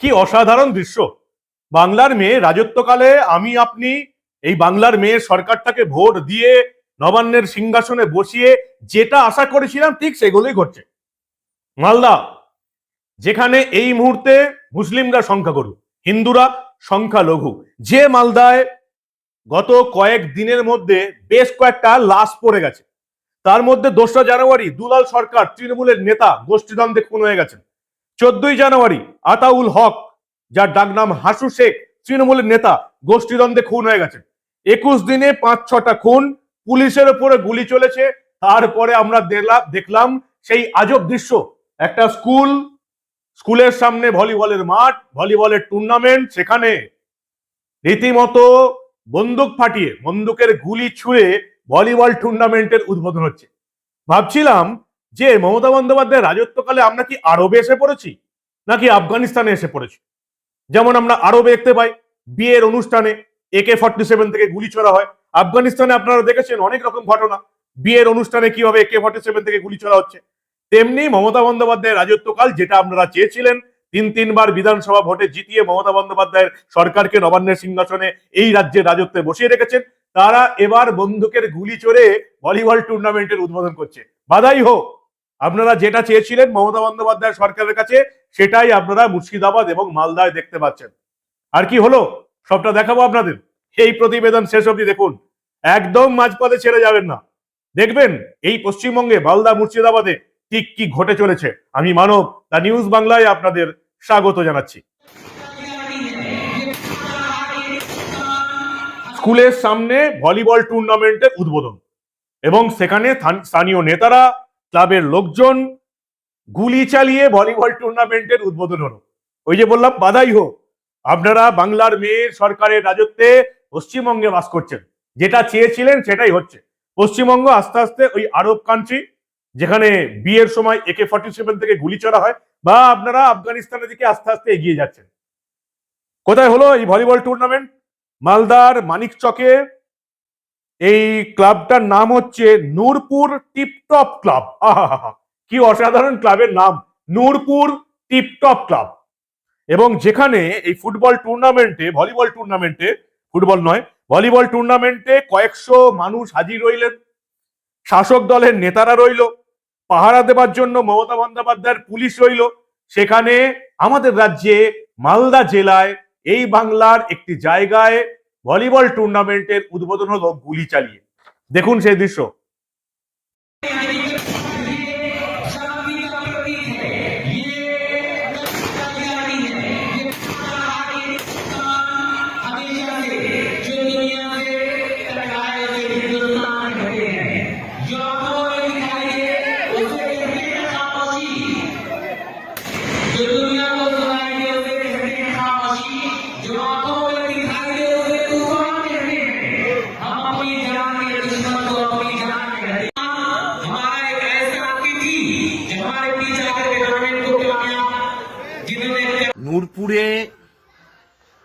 কি অসাধারণ দৃশ্য। বাংলার মেয়ে রাজত্বকালে আমি আপনি, এই বাংলার মেয়ে সরকারটাকে ভোট দিয়ে নবান্নের সিংহাসনে বসিয়ে যেটা আশা করেছিলাম ঠিক সেগুলোই ঘটছে। মালদা, যেখানে এই মুহূর্তে মুসলিমরা সংখ্যা সংখ্যাগুরু, হিন্দুরা সংখ্যালঘু। যে মালদায় গত কয়েক দিনের মধ্যে বেশ কয়েকটা লাশ পড়ে গেছে। তার মধ্যে দোসরা জানুয়ারি দুলাল সরকার তৃণমূলের নেতা গোষ্ঠীদ্বন্দ্বে খুন হয়ে গেছেন। চোদ্দই জানুয়ারি আতাউল হক, যার ডাকনাম হাসু শেখ, তৃণমূলের নেতা গোষ্ঠীদ্বন্দ্বে খুন হয়ে গেছেন। একুশ দিনে পাঁচ, ছটা খুন, পুলিশের উপরে গুলি চলেছে। তারপরে আমরা দেখলাম সেই আজব দৃশ্য। একটা স্কুল, স্কুলের সামনে ভলিবলের মাঠ, ভলিবলের টুর্নামেন্ট, সেখানে রীতিমতো বন্দুক ফাটিয়ে, বন্দুকের গুলি ছুঁড়ে ভলিবল টুর্নামেন্টের উদ্বোধন হচ্ছে। ভাবছিলাম যে মমতা বন্দ্যোপাধ্যায়ের রাজত্বকালে আমরা কি আরবে এসে পড়েছি, নাকি আফগানিস্তানে এসে পড়েছি? যেমন আমরা আরবে দেখতে পাই, বিয়ের অনুষ্ঠানে একে ফর্টি সেভেন থেকে গুলি ছোড়া হয়। আফগানিস্তানে আপনারা দেখেছেন অনেক রকম ঘটনা, বিয়ের অনুষ্ঠানে কীভাবে একে ফর্টি সেভেন থেকে গুলি ছোড়া হচ্ছে। তেমনি মমতা বন্দ্যোপাধ্যায়ের রাজত্বকাল যেটা আপনারা চেয়েছিলেন তিন তিনবার বিধানসভা ভোটে জিতিয়ে মমতা বন্দ্যোপাধ্যায়ের সরকারকে নবান্নের সিংহাসনে এই রাজ্যের রাজত্বে বসিয়ে রেখেছেন। তারা এবার বন্দুকের গুলি চড়ে ভলিবল টুর্নামেন্টের উদ্বোধন করছে। বাধাই হোক, আপনারা যেটা চেয়েছিলেন মমতা বন্দ্যোপাধ্যায় সরকারের কাছে, সেটাই আপনারা মুর্শিদাবাদ এবং মালদায় দেখতে পাচ্ছেন। আর কি হলো? সবটা দেখাবো আপনাদের। এই প্রতিবেদন শেষ অবধি দেখুন। একদম মাঝপথে ছেড়ে যাবেন না। দেখবেন, এই পশ্চিমবঙ্গে মালদা মুর্শিদাবাদে ঠিক কি ঘটে চলেছে। আমি মানব দা নিউজ বাংলায় আপনাদের স্বাগত জানাচ্ছি। স্কুলের সামনে ভলিবল টুর্নামেন্টের উদ্বোধন এবং সেখানে স্থানীয় নেতারা, ক্লাবের লোকজন গুলি চালিয়ে ভলিবল টুর্নামেন্টের উদ্বোধন হলো। ওই যে বললাম, বাধাই হোক, আপনারা বাংলার মেয়ের সরকারের রাজত্বে পশ্চিমবঙ্গে বাস করছেন। যেটা চেয়েছিলেন সেটাই হচ্ছে। পশ্চিমবঙ্গ আস্তে আস্তে ওই আরব কান্ট্রি যেখানে বিয়ের সময় একে ফর্টি সেভেন থেকে গুলি চড়া হয় বা আপনারা আফগানিস্তানের দিকে আস্তে আস্তে এগিয়ে যাচ্ছেন। কোথায় হলো এই ভলিবল টুর্নামেন্ট মালদার মানিকচকে। এই ক্লাবটার নাম হচ্ছে নূরপুর টিপটপ ক্লাব। আহা কি অসাধারণ ক্লাবের নাম, নূরপুর টিপটপ ক্লাব। এবং যেখানে এই ফুটবল টুর্নামেন্টে ভলিবল টুর্নামেন্টে ফুটবল নয়, ভলিবল টুর্নামেন্টে কয়েকশো মানুষ হাজির রইলেন। শাসক দলের নেতারা রইল। পাহারা দেবার জন্য মমতা বন্দ্যোপাধ্যায়ের পুলিশ রইল। সেখানে আমাদের রাজ্যে মালদা জেলায় এই বাংলার একটি জায়গায় ভলিবল টুর্নামেন্টের উদ্বোধন হলো গুলি চালিয়ে। দেখুন সেই দৃশ্য। নূরপুরে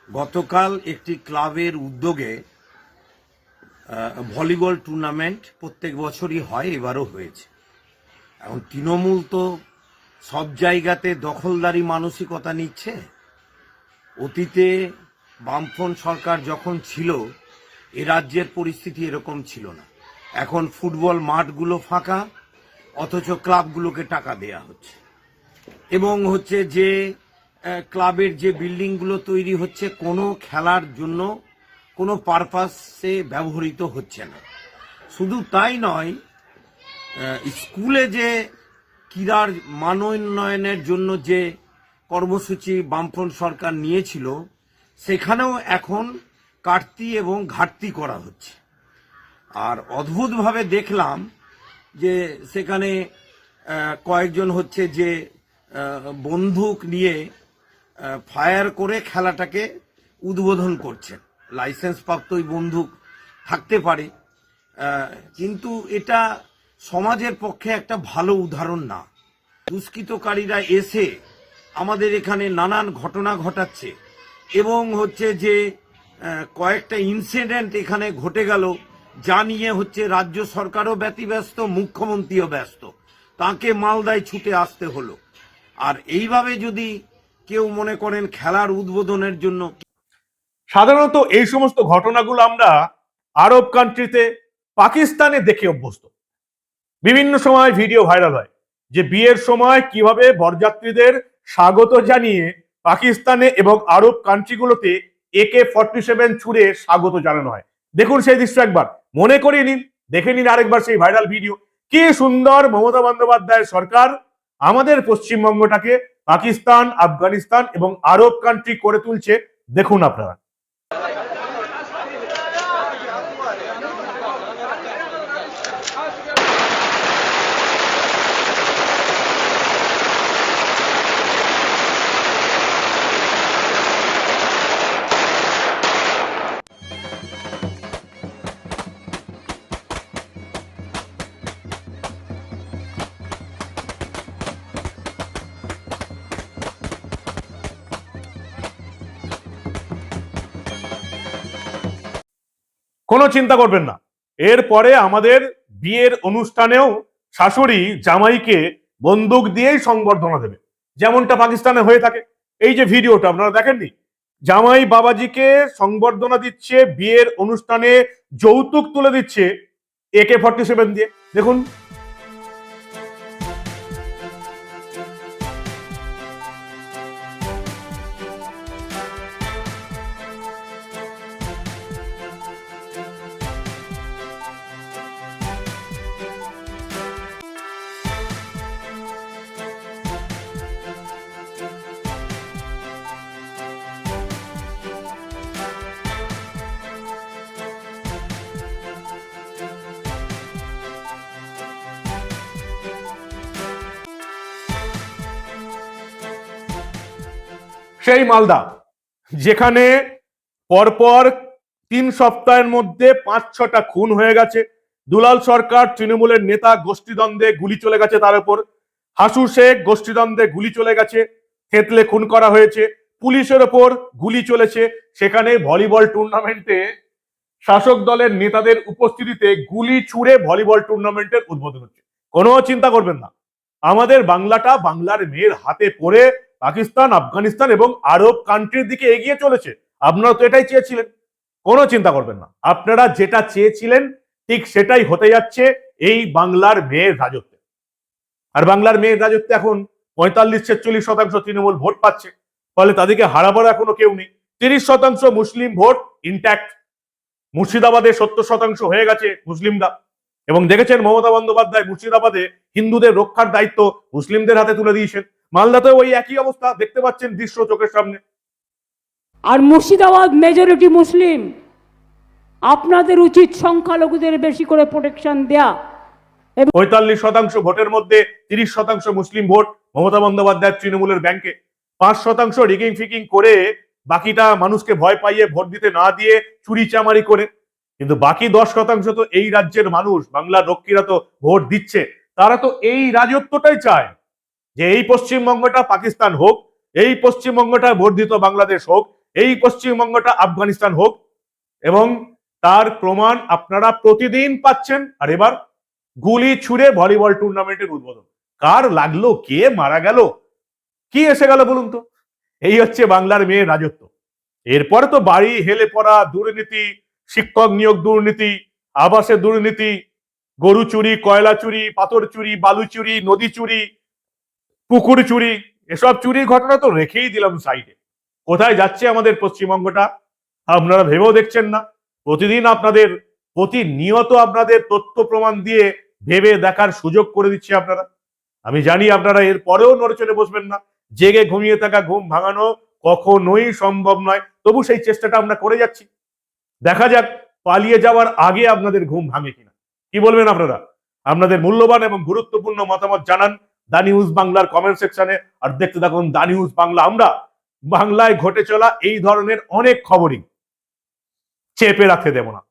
গতকাল একটি ক্লাবের উদ্যোগে ভলিবল টুর্নামেন্ট প্রত্যেক বছরই হয়, এবারও হয়েছে। এখন তৃণমূল তো সব জায়গাতে দখলদারি মানসিকতা নিচ্ছে। অতীতে বামফ্রন্ট সরকার যখন ছিল, এ রাজ্যের পরিস্থিতি এরকম ছিল না। এখন ফুটবল মাঠগুলো ফাঁকা, অথচ ক্লাবগুলোকে টাকা দেয়া হচ্ছে। এবং হচ্ছে যে ক্লাবের যে বিল্ডিংগুলো তৈরি হচ্ছে, কোনো খেলার জন্য কোনো পারপাসে ব্যবহৃত হচ্ছে না। শুধু তাই নয় স্কুলে যে ক্রীড়ার মানোন্নয়নের জন্য যে কর্মসূচি বামফ্রন্ট সরকার নিয়েছিল, সেখানেও এখন কাটতি এবং ঘাটতি করা হচ্ছে। আর অদ্ভুতভাবে দেখলাম যে সেখানে কয়েকজন হচ্ছে যে বন্দুক নিয়ে ফায়ার করে খেলাটাকে উদ্বোধন করছেন। লাইসেন্স প্রাপ্ত ওই বন্দুক থাকতে পারে। কিন্তু এটা সমাজের পক্ষে একটা ভালো উদাহরণ না। দুষ্কৃতকারীরা এসে আমাদের এখানে নানান ঘটনা ঘটাচ্ছে এবং হচ্ছে যে কয়েকটা ইনসিডেন্ট এখানে ঘটে গেল যা নিয়ে হচ্ছে রাজ্য সরকারও ব্যতিব্যস্ত, মুখ্যমন্ত্রীও ব্যস্ত। তাকে মালদায় ছুটে আসতে হলো। আর এইভাবে যদি কেউ মনে করেন খেলার উদ্বোধনের জন্য সাধারণত এই সমস্ত ঘটনাগুলো আমরা আরব কান্ট্রিতে পাকিস্তানে দেখে অভ্যস্ত। বিভিন্ন সময় ভিডিও ভাইরাল হয় যে বিয়ের সময় কীভাবে বরযাত্রীদের স্বাগত জানিয়ে পাকিস্তানে এবং আরব কান্ট্রিগুলোতে একে ফর্টি সেভেন ছুড়ে স্বাগত জানানো হয়। দেখুন সেই দৃশ্য একবার। মনে করিয়ে নিন, দেখে নিন আরেকবার সেই ভাইরাল ভিডিও কি সুন্দর মমতা বন্দ্যোপাধ্যায়ের সরকার আমাদের পশ্চিমবঙ্গটাকে পাকিস্তান আফগানিস্তান এবং আরব কান্ট্রি করে তুলছে। দেখুন আপনারা। কোনো চিন্তা করবেন না। এরপরে আমাদের বিয়ের অনুষ্ঠানেও শাশুড়ি জামাইকে বন্দুক দিয়েই সংবর্ধনা দেবে। যেমনটা পাকিস্তানে হয়ে থাকে। এই যে ভিডিওটা, আপনারা দেখেননি? জামাই বাবাজিকে সংবর্ধনা দিচ্ছে, বিয়ের অনুষ্ঠানে যৌতুক তুলে দিচ্ছে একে ফর্টি সেভেন দিয়ে। দেখুন সেই মালদা, যেখানে পরপর তিন সপ্তাহের মধ্যে পাঁচ ছটা খুন হয়ে গেছে। দুলাল সরকার, তৃণমূলের নেতা গোষ্ঠীদ্বন্দ্বে গুলি চলে গেছে তার উপর। হাসু শেখ গোষ্ঠীদ্বন্দ্বে গুলি চলে গেছে, থেতলে খুন করা হয়েছে, পুলিশের ওপর গুলি চলেছে। সেখানে ভলিবল টুর্নামেন্টে শাসক দলের নেতাদের উপস্থিতিতে গুলি ছুড়ে ভলিবল টুর্নামেন্টের উদ্বোধন হচ্ছে। কোনো চিন্তা করবেন না। আমাদের বাংলাটা বাংলার মেয়ের হাতে পড়ে পাকিস্তান, আফগানিস্তান এবং আরব কান্ট্রির দিকে এগিয়ে চলেছে। আপনারা তো এটাই চেয়েছিলেন। কোনো চিন্তা করবেন না। আপনারা যেটা চেয়েছিলেন, ঠিক সেটাই হতে যাচ্ছে এই বাংলার মেয়ের রাজত্বে। আর বাংলার মেয়ের রাজত্বে এখন পঁয়তাল্লিশ, ছেচল্লিশ শতাংশ তৃণমূল ভোট পাচ্ছে। ফলে তাদেরকে হারাবার এখনও কেউ নেই। তিরিশ শতাংশ মুসলিম ভোট ইনট্যাক্ট মুর্শিদাবাদে সত্তর শতাংশ হয়ে গেছে মুসলিমরা। এবং দেখেছেন মমতা বন্দ্যোপাধ্যায় মুর্শিদাবাদে হিন্দুদের রক্ষার দায়িত্ব মুসলিমদের হাতে তুলে দিয়েছেন। মালদাতেও ওই একই অবস্থা দেখতে পাচ্ছেন দৃশ্য চোখের সামনে। আর মুর্শিদাবাদ মেজরিটি মুসলিম আপনাদের উচিত সংখ্যালঘুদের বেশি করে প্রোটেকশন দেয়া। পঁয়তাল্লিশ শতাংশ ভোটের মধ্যে তিরিশ শতাংশ মুসলিম ভোট মমতা বন্দ্যোপাধ্যায়ের তৃণমূলের ব্যাংকে পাঁচ শতাংশ রিগিং ফিকিং করে বাকিটা মানুষকে ভয় পাইয়ে ভোট দিতে না দিয়ে চুরি চামারি করে। কিন্তু বাকি দশ শতাংশ তো এই রাজ্যের মানুষ বাংলার রক্ষীরা তো ভোট দিচ্ছে। তারা তো এই রাজত্বটাই চায়। যে এই পশ্চিমবঙ্গটা পাকিস্তান হোক, এই পশ্চিমবঙ্গটা বর্ধিত বাংলাদেশ হোক, এই পশ্চিমবঙ্গটা আফগানিস্তান হোক, এবং তার প্রমাণ আপনারা প্রতিদিন পাচ্ছেন। আর এবার গুলি ছুড়ে ভলিবল টুর্নামেন্টের উদ্বোধন। কার লাগল? কে মারা গেল? কি এসে গেল বলুন তো? এই হচ্ছে বাংলার মেয়ের রাজত্ব। এরপরে তো বাড়ি হেলে পড়া দুর্নীতি, শিক্ষক নিয়োগ দুর্নীতি, আবাসের দুর্নীতি, গরু চুরি, কয়লা চুরি, পাথর চুরি, বালু চুরি, নদী চুরি পুকুর চুরি, এসব চুরির ঘটনা তো রেখেই দিলাম সাইডে। কোথায় যাচ্ছে আমাদের পশ্চিমবঙ্গটা? আপনারা ভেবেও দেখছেন না। প্রতিদিন আপনাদের, প্রতিনিয়ত আপনাদের তথ্য প্রমাণ দিয়ে ভেবে দেখার সুযোগ করে দিচ্ছে আপনারা। আমি জানি আপনারা এর পরেও নড়চড়ে বসবেন না। জেগে ঘুমিয়ে থাকা ঘুম ভাঙানো কখনোই সম্ভব নয়। তবু সেই চেষ্টাটা আমরা করে যাচ্ছি। দেখা যাক, পালিয়ে যাওয়ার আগে আপনাদের ঘুম ভাঙে কিনা। কি বলবেন আপনারা? আপনাদের মূল্যবান এবং গুরুত্বপূর্ণ মতামত জানান। দা নিউজ বাংলার কমেন্ট সেকশনে আর দেখতে থাকুন দা নিউজ বাংলা। আমরা বাংলায় ঘটে চলা এই ধরনের অনেক খবরই চেপে রাখতে দেব না।